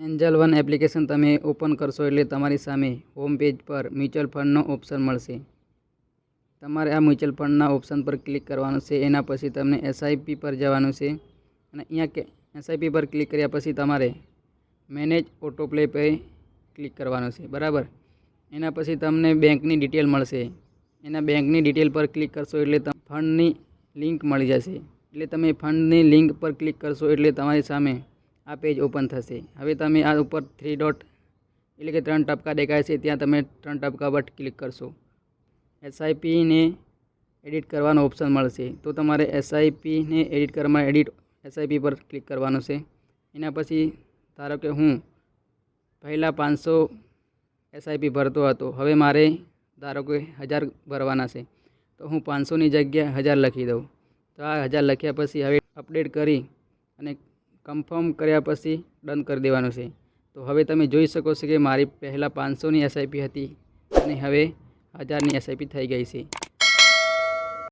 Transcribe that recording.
Angel one application તમે open કરશો એટલે તમારી સામે હોમ પેજ પર મ્યુચ્યુઅલ ફંડનો ઓપ્શન મળશે. તમારે આ મ્યુચ્યુઅલ ફંડના ઓપ્શન પર ક્લિક કરવાનું છે. એના પછી તમને એસઆઈપી પર જવાનું છે. અને અહીંયા કે એસઆઈપી પર ક્લિક કર્યા પછી તમારે manage auto play pay click કરવાનું છે. બરાબર? એના પછી તમને બેંકની ડિટેલ મળશે. એના બેંકની ડિટેલ પર ક્લિક કરશો એટલે ફંડની લિંક મળી જશે. એટલે તમે ફંડની લિંક પર ક્લિક કરશો એટલે તમારી સામે આ પેજ ઓપન થશે. હવે તમે આ ઉપર થ્રી ડોટ એટલે કે ત્રણ ટપકા દેખાય છે, ત્યાં તમે ત્રણ ટપકા પર ક્લિક કરશો. એસઆઈપીને એડિટ કરવાનો ઓપ્શન મળશે. તો તમારે એસઆઈપીને એડિટ કરવામાં એડિટ એસઆઈપી પર ક્લિક કરવાનું છે. એના પછી ધારો કે હું પહેલાં પાંચસો એસઆઈપી ભરતો હતો, હવે મારે ધારો કે હજાર ભરવાના છે. તો હું પાંચસોની જગ્યાએ હજાર લખી દઉં. તો આ હજાર લખ્યા પછી હવે અપડેટ કરી અને કન્ફર્મ કર્યા પછી ડન કરી દેવાનું છે. તો હવે તમે જોઈ શકો છો કે મારી પહેલાં પાંચસોની એસઆઈપી હતી અને હવે હજારની એસઆઈપી થઈ ગઈ છે.